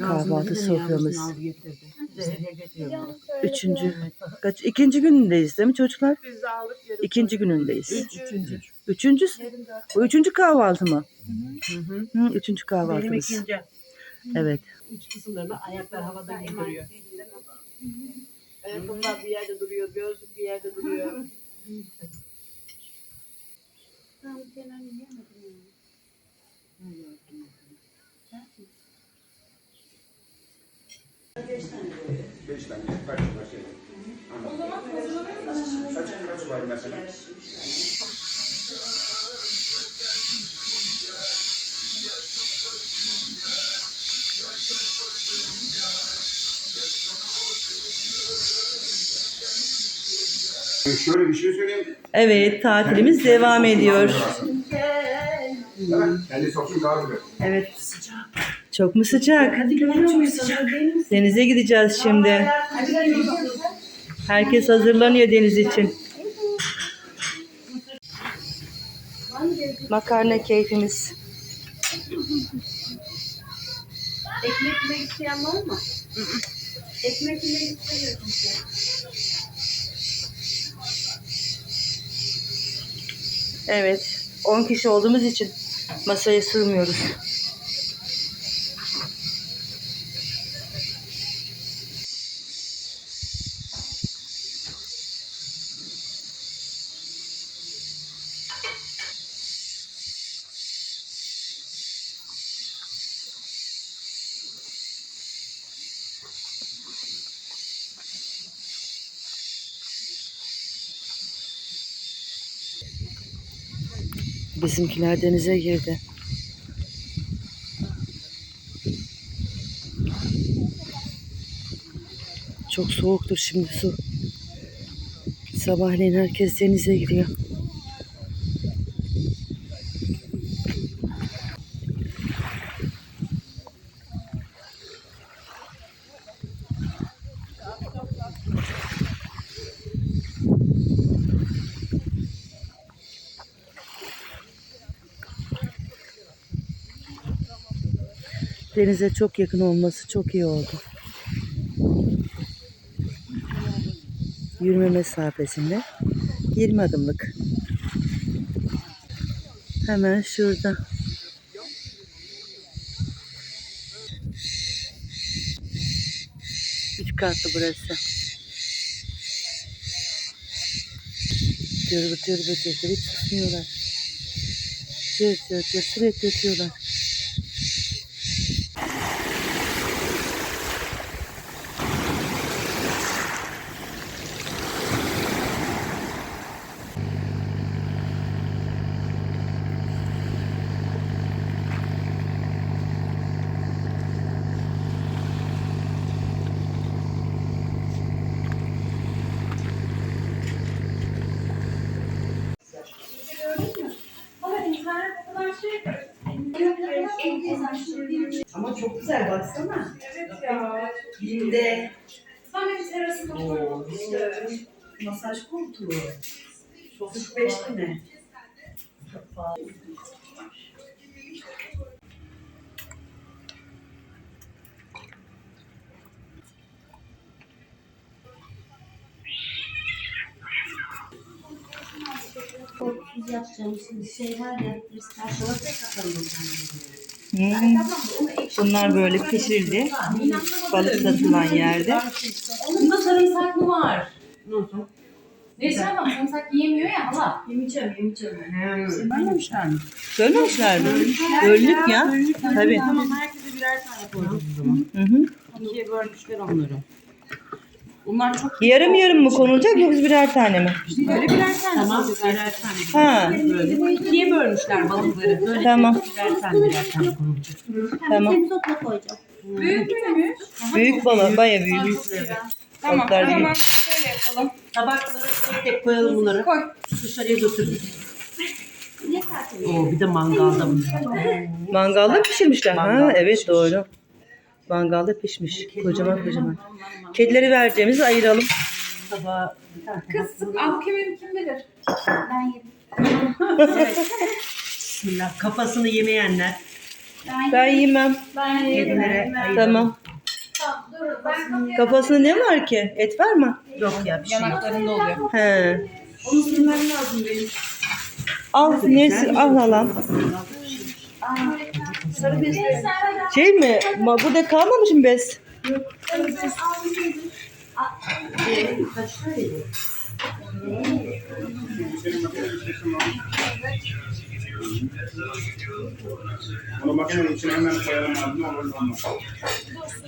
Kahvaltı soframız. Üçüncü. Kaç? İkinci günündeyiz değil mi çocuklar? İkinci günündeyiz. Üç, üçüncü. Üçüncü. Bu üçüncü kahvaltı mı? Hı hı. Hı, üçüncü Benim kahvaltımız. ikinci. Evet. Üç kısımlarında ayaklar havada giydiriyor. Ayakkabılar bir yerde duruyor, gözlük bir yerde duruyor. Beş tane kaç başlayalım. O zaman Kaç, kaç var mesela? Şöyle bir şey söyleyeyim. Evet tatilimiz devam ediyor. Evet, kendi soksun daha güzel. Evet. Çok mu sıcak? Denize gideceğiz şimdi. Herkes hazırlanıyor deniz için. Makarna keyfimiz. Ekmek yemek isteyen var mı? Ekmek yemek istemiyor kimse. Evet. 10 kişi olduğumuz için masaya sığmıyoruz. Bizimkiler denize girdi. Çok soğuktur şimdi su. Sabahleyin herkes denize giriyor. Denize çok yakın olması çok iyi oldu. Yürüme mesafesinde 20 adımlık. Hemen şurada. Üç katlı burası. Cırbı cırbı cırbı hiç susmuyorlar. Cır cır cır sürekli ötüyorlar. Ama çok güzel baksana. Evet ya. Binde. Samet terasında koyduk işte. Masaj koltuğu. 35 mi ne? Biz yapacağımız şey var ya. Biz karşılıklı katalım. Hmm. Bunlar böyle pişirildi. Balık satılan yerde. Onun da sarımsaklı var. Neyse ama sarımsak yiyemiyor ya hala. Yemeyeceğim, yemeyeceğim. Hem Vermemişler mi? Bölmemişler mi? Böldük ya. Tabii. Tamam herkese birer tane zaman. Hı hı. İkiye bölmüşler onları. Bunlar çok Yarım yarım mı konulacak yoksa birer tane mi? böyle birer tane tamam. birer tane. Ha. Böyle. İkiye bölmüşler balıkları. Böyle Tamam. birer tane birer tane konulacak. Tamam. Temiz otla koyacağım. Büyük müymüş? Büyük balık, baya büyük. Tamam Balıklar gibi. zaman şöyle yapalım. Tabakları tek tek koyalım bunları. Koy. Dışarıya götürdük. Ne saati? Oo bir de mangalda bunlar. Mangalda mı pişirmişler? Ha Mangalda evet doğru. Mangalda pişmiş. Kocaman kocaman. Kedileri vereceğimizi ayıralım. Tabağa bir tane Kız al kemiğini kim bilir? Ben yedim. Bismillah. Kafasını yemeyenler. Ben yemem. Ben Kedilere. Tamam. Kafasında ne var ki? Et var mı? Yok ya bir şey yok. Yanaklarında oluyor. He. Onu silmem lazım benim. Al neyse al halam. Sarı bezle. Şey mi? Ma burada kalmamış mı bez?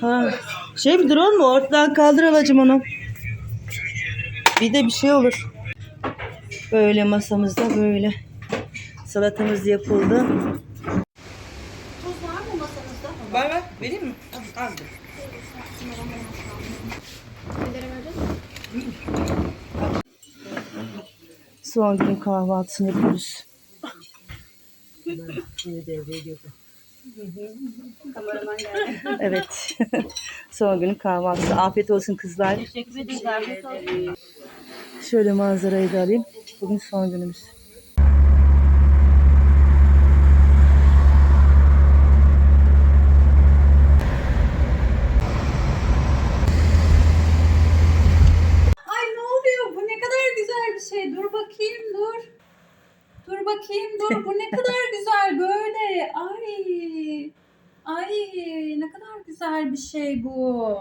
Ha. Şey mi drone mu? Ortadan kaldır alacım onu. Bir de bir şey olur. Böyle masamızda böyle. Salatamız yapıldı. Tuz var mı masanızda? Var var. Vereyim Son gün kahvaltısını yapıyoruz. Evet. Son günün kahvaltısı. Afiyet olsun kızlar. Teşekkür olsun. Şöyle manzarayı da alayım. Bugün son günümüz. Ay ne oluyor? Bu ne kadar güzel bir şey. Dur bakayım dur. Dur bakayım dur. Bu ne kadar güzel böyle. Ay. Ay ne kadar güzel bir şey bu.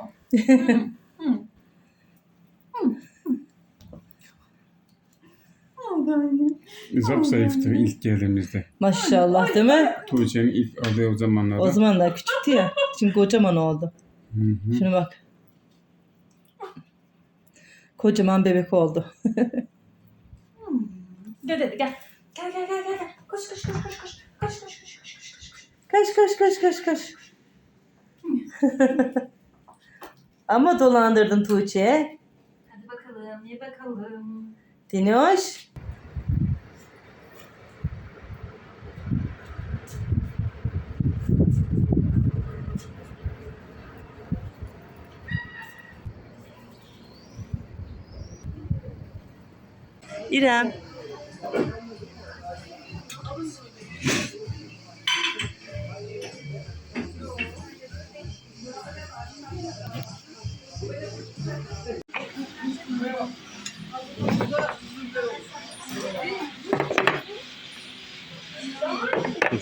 Böyle. Çok zayıftı ilk geldiğimizde. Maşallah değil mi? Tuğçe'nin ilk aldığı o zamanlarda. O zamanlar küçüktü ya. Şimdi kocaman oldu. Hı hı. Şuna bak. Kocaman bebek oldu. Gel hadi gel. Gel gel gel gel. Koş koş koş koş koş. Koş koş koş koş koş koş. koş. Kaç kaç kaç kaç. Ama dolandırdın Tuğçe'ye. Hadi bakalım ye bakalım. Dinoş. İrem.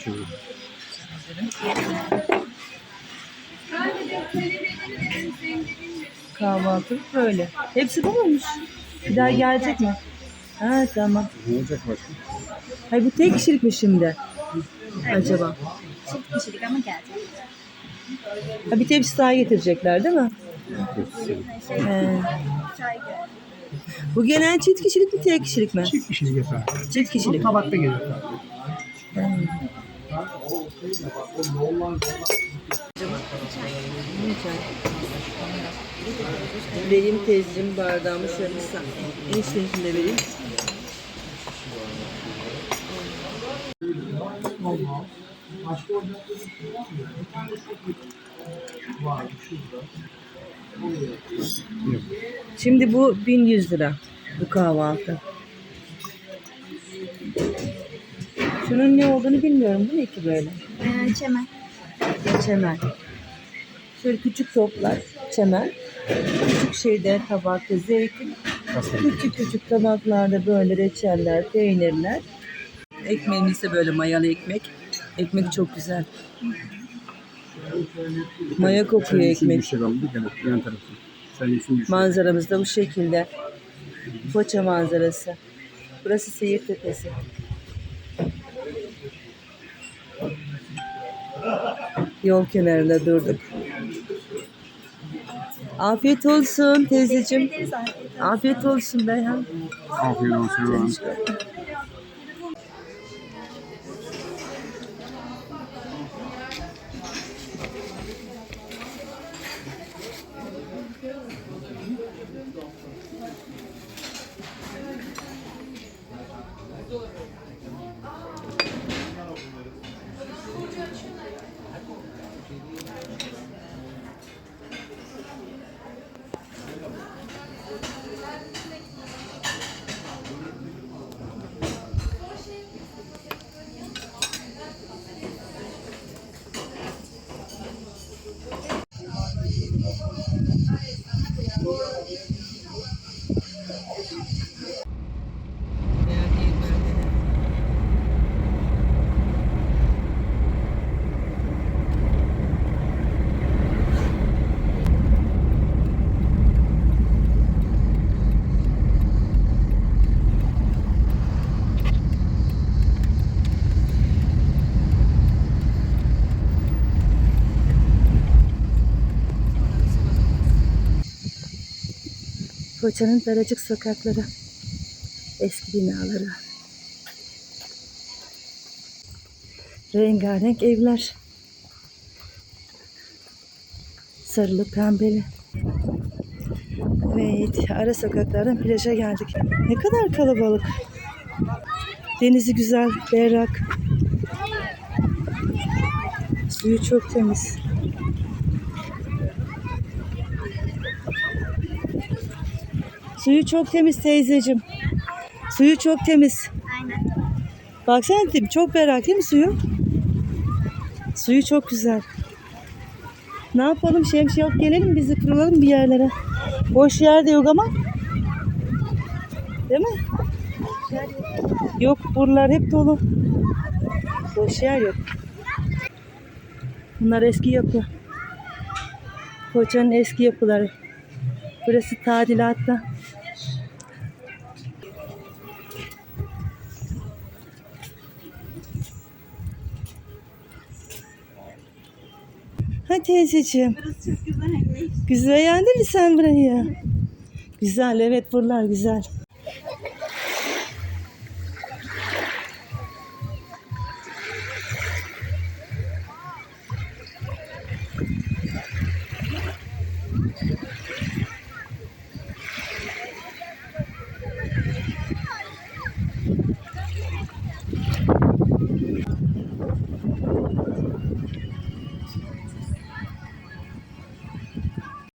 Ederim. Kahvaltı böyle. Hepsi bu muymuş? Bir daha gelecek mi? Ha tamam. Ne olacak başka? Hayır bu tek kişilik mi şimdi? Acaba? Çift kişilik ama gelecek. Ha, bir tepsi daha getirecekler değil mi? He. çay geldi. Bu genel çift kişilik mi tek kişilik mi? Çift kişilik efendim. Çift kişilik. Tabakta geliyor. Vereyim teyzeciğim bardağımı şöyle. Enişteninkini de vereyim. Başka var mı? Şurada. Şimdi bu 1100 lira bu kahvaltı. Şunun ne olduğunu bilmiyorum. Bu ne ki böyle? Ee, çemen. Çemen. Şöyle küçük toplar çemen. Küçük şeyde tabakta zeytin. Küçük küçük tabaklarda böyle reçeller, peynirler. Ekmeğimiz de böyle mayalı ekmek. Ekmek çok güzel. Maya kokuyor ekmek. Bir şey düşün. Manzaramız da bu şekilde. Foça manzarası. Burası Seyir Tepesi. Yol kenarında durduk. Afiyet olsun teyzeciğim. Afiyet olsun Beyhan. Afiyet olsun. Foça'nın daracık sokakları. Eski binaları. Rengarenk evler. Sarılı pembeli. Evet, ara sokaklardan plaja geldik. Ne kadar kalabalık. Denizi güzel, berrak. Suyu çok temiz. Suyu çok temiz teyzeciğim. Suyu çok temiz. Aynen. Baksana? Çok berrak değil mi suyu? Suyu çok güzel. Ne yapalım şemsiye yok gelelim biz de kurulalım bir yerlere. Boş yer de yok ama. Değil mi? Yok buralar hep dolu. Boş yer yok. Bunlar eski yapı. Koçanın eski yapıları. Burası tadilatta. Teyzeciğim. Burası çok güzelmiş. Güzel beğendin mi sen burayı? Güzel evet buralar güzel.